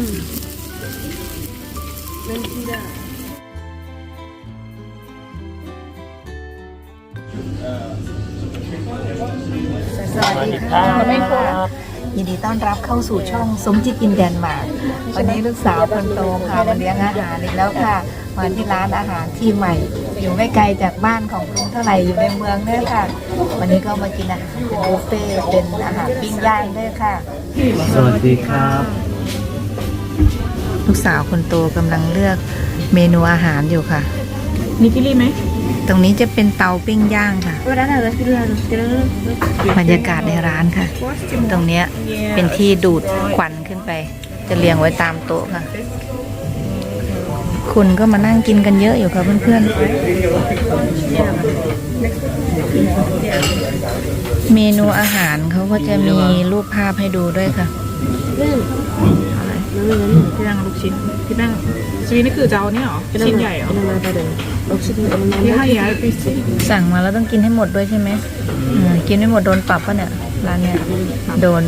สวัสดีค่ะยินดีต้อนรับเข้าสู่ช่องสมจิตอินแดนมาร์กวันนี้ลูกสาวคนโตพามาเลี้ยงอาหารอีกแล้วค่ะ มาที่ร้านอาหารที่ใหม่ อยู่ไม่ไกลจากบ้านของลุงเท่าไหร่อยู่ในเมืองเนี่ยค่ะ วันนี้ก็มากินอาหารบุฟเฟ่ต์เป็นอาหารปิ้งย่างด้วยค่ะ สวัสดีครับ ลูกสาวคนโตกำลังเลือกเมนูอาหารอยู่ค่ะมีกิลี่ไหมตรงนี้จะเป็นเตาปิ้งย่างค่ะวันนั้นเราคิดว่าเราจะเริ่มบรรยากาศในร้านค่ะ ตรงเนี้ยเป็นที่ดูดควันขึ้นไป จะเรียงไว้ตามโต๊ะค่ะ คุณก็มานั่งกินกันเยอะอยู่ค่ะเพื่อนๆ เมนูอาหารเขาก็จะมีรูปภาพให้ดูด้วยค่ะ ที่นั่งลูกชิ้นที่นั่งชีวิตนี่คือเจ้าเนี่ยเหรอชิ้นใหญ่เหรอที่ให้ยาไปสิสั่งมาแล้วต้องกินให้หมดด้วยใช่ไหมอืมกินไม่หมดโดนปรับป่ะเนี่ยร้านเนี้ยโดน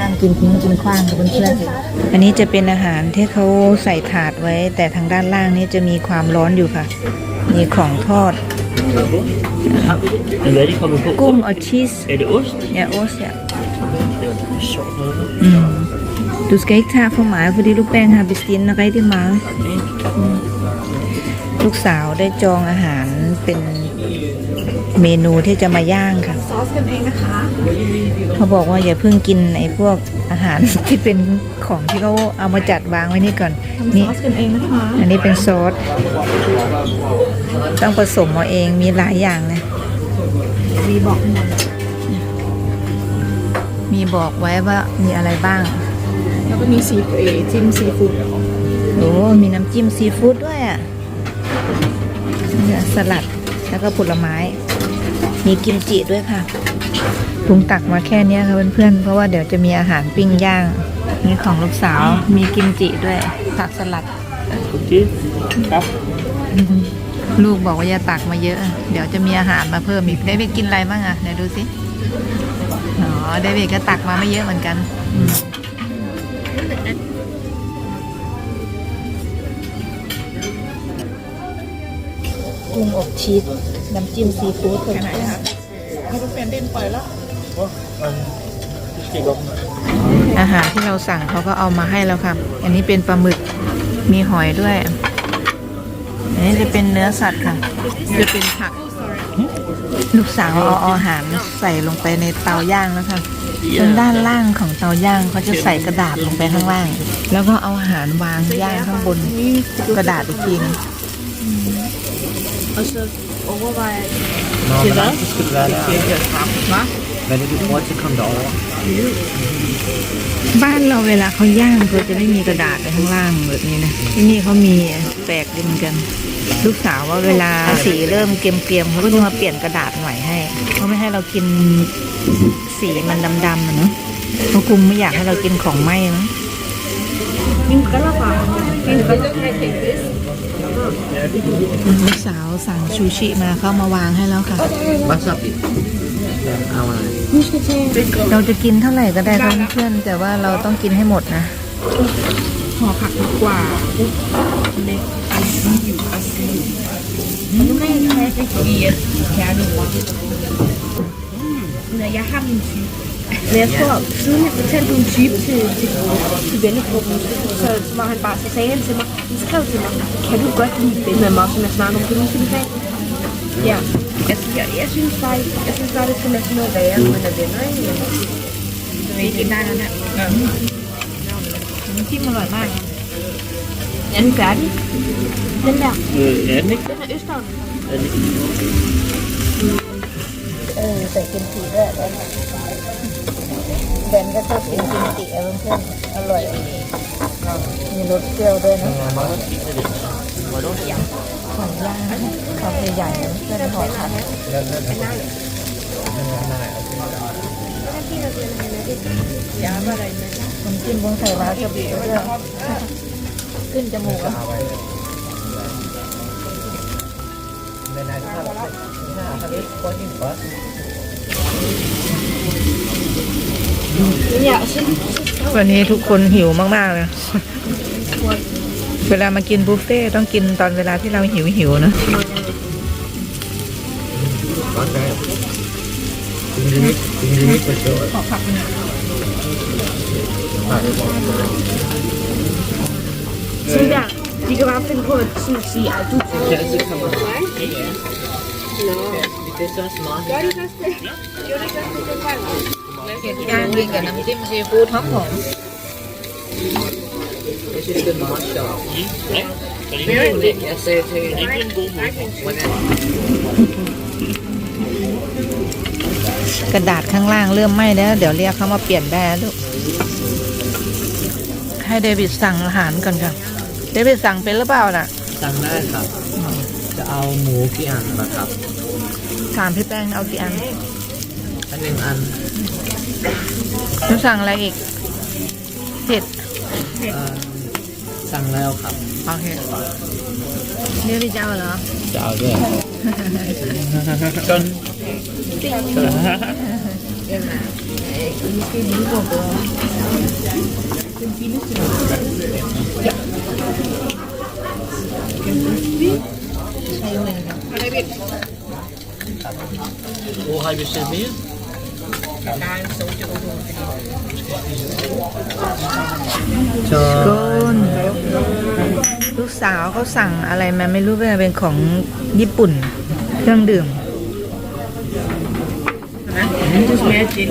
นั่งกินทิ้งกินขว้างกับเพื่อนๆอันนี้จะเป็นอาหารที่เขาใส่ถาดไว้ แต่ทางด้านล่างนี้จะมีความร้อนอยู่ค่ะ มีของทอด กุ้งเอชีสเนี่ยโอสเนี่ยอืม Du skal ikke tage for meget, fordi du bærer har bestilt rigtig meget. ลูกสาวได้จองอาหารเป็นเมนูที่จะมาย่างค่ะ ซอสกันเองนะคะ เขาบอกว่าอย่าเพิ่งกินไอ้พวกอาหารที่เป็นของที่เขาเอามาจัดวางไว้นี่ก่อนทำซนี่อสกันเองนะคะ อันนี้เป็นซอส ต้องผสมเอาเองมีหลายอย่างนะ มีบอกหมดมีบอกไว้ว่ามีอะไรบ้าง แล้วก็มีซีฟู้ดจิ้มซีฟู้ดโอ้มีน้ำจิ้มซีฟู้ดด้วยอะเนี่ยสลัดแล้วก็ผลไม้ มีกิมจิด้วยค่ะปรุงตักมาแค่เนี้ยค่ะเพื่อนๆ เพราะว่าเดี๋ยวจะมีอาหารปิ้งย่างนี่ของลูกสาว มีกิมจิด้วยผักสลัด Goed, Ja. ลูกบอกว่าอย่าตักมาเยอะ เดี๋ยวจะมีอาหารมาเพิ่มอีกเดวิดกินอะไรบ้างอะเดี๋ยวดูสิ อ๋อ เดวิดก็ตักมาไม่เยอะเหมือนกัน อืมกุ้งอบชีสน้ำจิ้มซีฟู้ดเพื่อนให้ทุกแฟนเด่นปล่อยแล้ว Kijk op. อาหารที่เราสั่งเขาก็เอามาให้แล้วค่ะ อันนี้เป็นปลาหมึก มีหอยด้วย อันนี้จะเป็นเนื้อสัตว์ค่ะ จะเป็นผัก ลูกสาวเอาอาหารใส่ลงไปในเตาย่างแล้วค่ะ จนด้านล่างของเตาย่างเขาจะใส่กระดาษลงไปข้างล่าง แล้วก็เอาอาหารวางย่างข้างบนกระดาษอีกทีนึง Nou, maar dat is het wel, ja. Wenn du die Kreuze kommt da auch. บ้านเราเวลาเขาย่างเขาจะไม่มีกระดาษในข้างล่างแบบนี้นะที่นี่เขามีแปลกดีเหมือนกัน ลูกสาวว่าเวลาสีเริ่มเกรียมๆเขาก็จะมาเปลี่ยนกระดาษใหม่ให้เขาไม่ให้เรากินสีมันดำๆอะเนาะเขาคุมไม่อยากให้เรากินของไหม้มั้งกินกันละค่ะกินกันจะใครเทคดิส ลูกสาวสั่งชูชิมาเขามาวางให้แล้วค่ะ Wasabi. เอาอะไรเราจะกินเท่าไหร่ก็ได้ค่ะเพื่อนๆแต่ว่าเราต้องกินให้หมดนะห่อผักดีกว่าเล็กไอซีอยู่ไอซีอยู่ไม่แค่ไปเกียร์แค่ดูว่าเนื้อย่างห้ามชีส Men jeg tror, siden jeg fortalte en type til, til, til vennegruppen, så, så var han bare, så sagde han til mig, han skrev til mig, kan du godt lide Ben med mig, som jeg snakker om, kan du lide det Ja, altså jeg, jeg synes bare, jeg synes bare, det skal næsten noget værre, når man er venner, ikke? Så ved ikke, nej, nej, nej. Men. Er den færdig? Den der? Øh, er den ikke? Den er Østavn. Er den ikke? Mm. เออใส่กิมจิด้วยแบนก็ชอบกินกิมจิเพื่อนๆอร่อยมีรสเปรี้ยวด้วยนะของย่างคำใหญ่ๆนะเป็นหอผัดมันกินบงใส่วาซาบิด้วยขึ้นจมูกอะ Ja, og så, วันนี้ทุกคนหิวมาก ๆ เลย เวลามากินบุฟเฟ่ต้องกินตอนเวลาที่เราหิวหิวนะ Có cái Tính limit Tính limit của chỗ ขอผัก หน่อย Sida, die gaan vind voor het sushi uit doet. Sẽ sự không This one small เห็ดย่างกินกับน้ำจิ้มซีฟู้ดหอมหอม This is the món shop Yes, say it When I กระดาษข้างล่างเริ่มไหม้แล้ว เดี๋ยวเรียกเขามาเปลี่ยนได้ลูก ให้เดวิดสั่งอาหารก่อนค่ะ เดวิดสั่งเป็นหรือเปล่าน่ะ สั่งได้ครับ จะเอาหมูกี่อันนะครับ ถามพี่แป้งเอากี่อันอันหนึ่งอันแล้วสั่งอะไรอีกเผ็ดเอ่อสั่งแล้วครับโอเคเดวิดจะเอาเหรอจะเอาด้วยจน Hoe har du sett mer? จอโกนลูกสาวเขาสั่งอะไรมาไม่รู้ว่าเป็นของญี่ปุ่น เครื่องดื่ม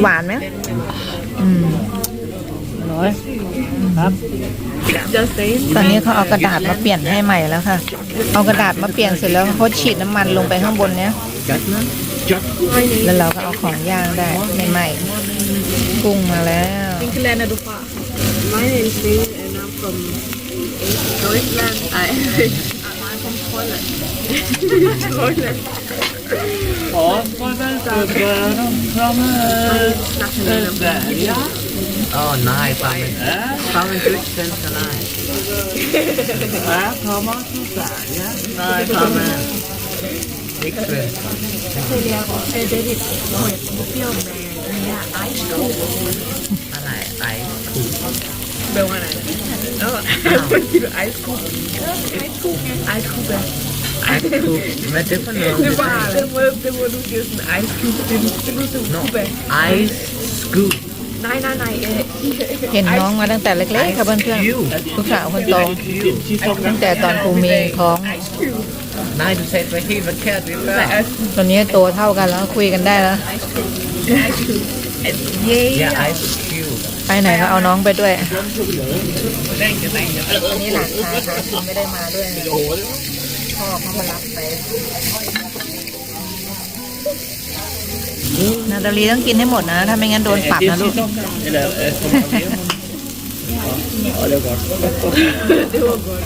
หวานไหมอืมร้อยครับตอนนี้เขาเอากระดาษมาเปลี่ยนให้ใหม่แล้วค่ะ เอากระดาษมาเปลี่ยนเสร็จแล้วเขาฉีดน้ำมันลงไปข้างบนเนี้ยจัดนะจัด แล้วเราก็เอาของย่างได้ใหม่ๆกุ้งมาแล้ว England er du fra? My name is Dave and I'm from Deutschland. I, I'm from Holland. Holland. ขอขอได้จากเบอร์น้องพร้อมเลยอ๋อนายฟังเป็นฟังเป็นจุดเซนสนายอะพร้อ มทุกสายนายฟังเป็นนิกเซนอะไรไอคู Hvad var det? Nå, fordi du ice cool. Ice cool. Ice cool. ไอคูไม่ได้ฟัง Det var den måde, den måde, du siger sådan ice cube. Det, det lyder som No. Cuba. ไเห็นน้องมาตั้งแต่เล็กๆค่ะเพื่อนๆลูกสาวคนโตตั้งแต่ตอนปูมีท้องตอนนี้โตเท่ากันแล้วคุยกันได้แล้วไปไหนก็เอาน้องไปด้วยนนี้หลานชายค่ะไม่ได้มาด้วยพ่อเขามารับไป นาตาลีต้องกินให้หมดนะ ถ้าไม่งั้นโดนปรับนะลูก Eller, øh, som Ja, det var godt. Det var godt.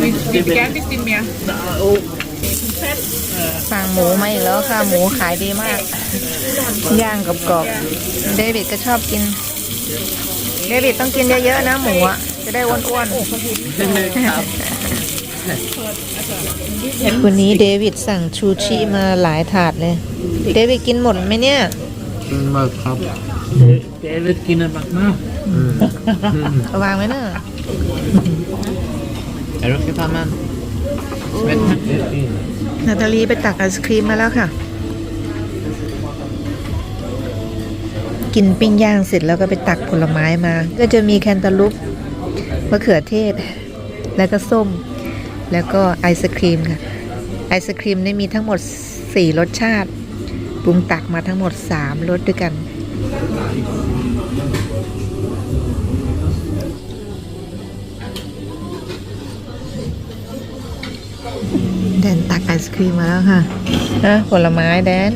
Vi, vi vil gerne bestille mere. สั่งหมูมาอีกแล้วค่ะ หมูขายดีมาก ย่างกับกรอบๆเดวิดก็ชอบกิน เดวิดต้องกินเยอะๆนะหมูอะจะได้อ้วนครับๆ วันนี้เดวิดสั่งชูชิมาหลายถาดเลย เดวิดกินหมดไหมเนี่ยมากครับ เดวิดกินอะไรมากอืมเอาวางไว้เนอะ Är du okej Pammen? Men, นาตาลีไปตักไอศครีมมาแล้วค่ะ กินปิ้งย่างเสร็จแล้วก็ไปตักผลไม้มา ก็จะมีแคนตาลูปมะเขือเทศ แล้วก็ส้ม แล้วก็ไอศครีมค่ะ ไอศครีมนี่มีทั้งหมด 4 รสชาติปรุงตักมาทั้งหมด 3 รสด้วยกัน แดนตักไอศครีมมาแล้วค่ะนะผลไม้แดน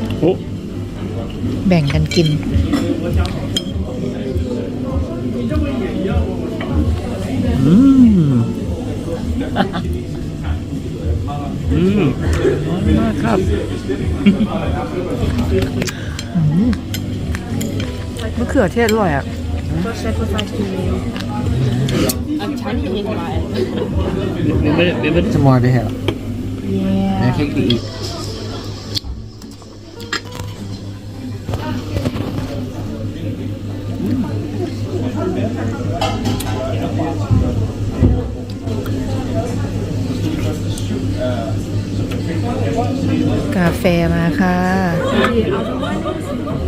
แบ่งกันกินอืม อืมมากครับมะเขือเทศอร่อยอะ What sacrifice do you make? Vi vill, vi vill inte more det här. Men jag kan inte eat. มาค่ะ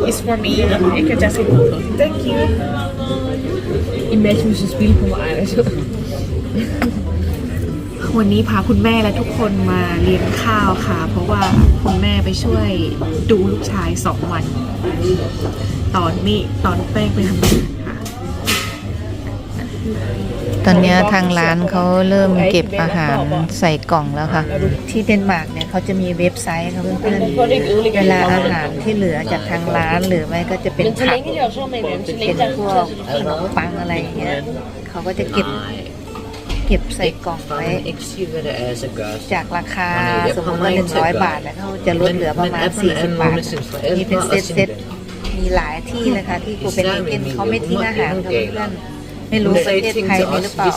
It's for me. Ik kan just Thank you. Imagine ze spelen voor mij. วันนี้พาคุณแม่และทุกคนมาเลี้ยงข้าวค่ะ เพราะว่าคุณแม่ไปช่วยดูลูกชายสองวัน ตอนนี้ตอนแป้งไปทำงานค่ะต อนเนี้ยทางร้านเขาเริ่มเก็บอาหารใส่กล่องแล้วค่ะ ที่เดนมาร์กเนี่ยเขาจะมีเว็บไซต์ค่ะเพื่อนๆเวลาอาหารที่เหลือจากทางร้านหรือไม่ก็จะเป็นผักเป็นพวกขนมปังอะไรอย่างเงี้ยเขาก็จะเก็บเก็บใส่กล่องไว้ Ik zie weer de ijzer gas. จากราคาสมมติว่าหนึ่งร้อยบาท แล้วเขาจะลดเหลือประมาณสี่สิบบาทมีเป็นเซตเซตๆมีหลายที่เลยค่ะที่โคเปนเฮเกนเขาไม่ทิ้งอาหารค่ะเพื่อนๆ ไม่รู้ประเทศไทยมีหรือเปล่า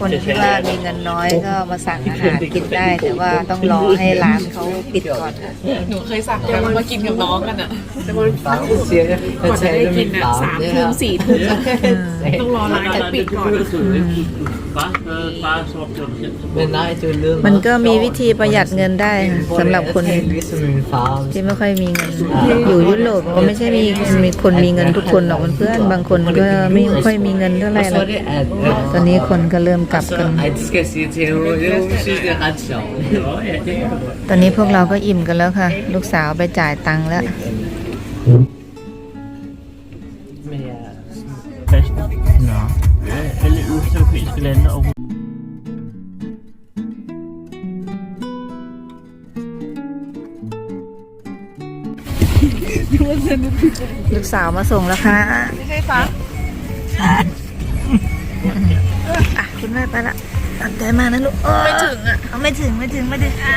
คนที่ว่ามีเงินน้อยก็มาสั่งอาหารกินได้ แต่ว่าต้องรอให้ร้านเขาปิดก่อนค่ะหนูเคยสั่งกันมากินกับน้องกันอะแต่มันกกว่าจะได้กินอะสามทุ่มสี่ทุ่มต้องรอร้านจะปิดก่อน มันก็มีวิธีประหยัดเงินได้ค่ะสำหรับคนที่ไม่ค่อยมีเงิน อยู่ยุโรปก็ไม่ใช่มีมีคนมีเงินทุกคนหรอกเพื่อนบางคนก็ไม่ค่อยมีเงินเท่าไหร่หรอกตอนนี้คนก็เริ่มกลับกัน ตอนนี้พวกเราก็อิ่มกันแล้วค่ะ ลูกสาวไปจ่ายตังค์แล้ว østeuropæiske lande og ลูกสาวมาส่งแล้วค่ะ ไม่ใช่ฟ้าอะ คุณแม่ไปละตั้งใจมานะลูกไม่ถึงอะไม่ถึงไม่ถึงไม่ถึงอะ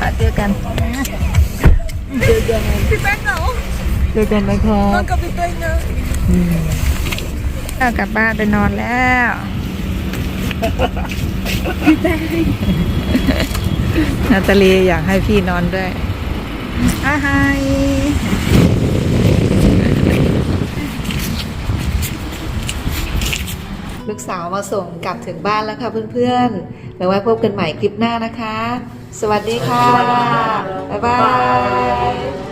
อะเจอกันเจอกันพี่แป๊กเหรอเจอกันนะครับนอนกับพี่แป๊กนะกลับบ้านไปนอนแล้ว พี่แป๊กนาตาลีอยากให้พี่นอนด้วยอาไฮลูกสาวมาส่งกลับถึงบ้านแล้วค่ะเพื่อนๆแล้วไว้พบกันใหม่คลิปหน้านะคะ สวัสดีค่ะ บ๊ายบาย